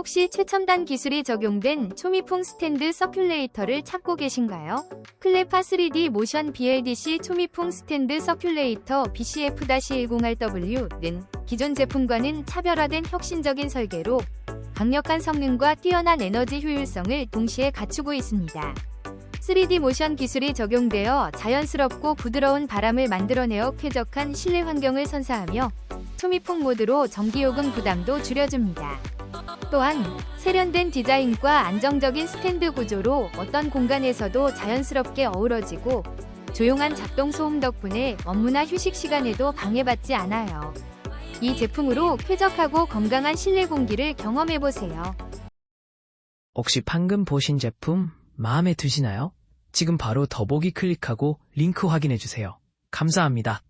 혹시 최첨단 기술이 적용된 초미풍 스탠드 서큘레이터를 찾고 계신가요? 클레파 3D 모션 BLDC 초미풍 스탠드 서큘레이터 BCF-101W는 기존 제품과는 차별화된 혁신적인 설계로 강력한 성능과 뛰어난 에너지 효율성을 동시에 갖추고 있습니다. 3D 모션 기술이 적용되어 자연스럽고 부드러운 바람을 만들어내어 쾌적한 실내 환경을 선사하며 초미풍 모드로 전기요금 부담도 줄여줍니다. 또한 세련된 디자인과 안정적인 스탠드 구조로 어떤 공간에서도 자연스럽게 어우러지고 조용한 작동 소음 덕분에 업무나 휴식 시간에도 방해받지 않아요. 이 제품으로 쾌적하고 건강한 실내 공기를 경험해보세요. 혹시 방금 보신 제품 마음에 드시나요? 지금 바로 더보기 클릭하고 링크 확인해주세요. 감사합니다.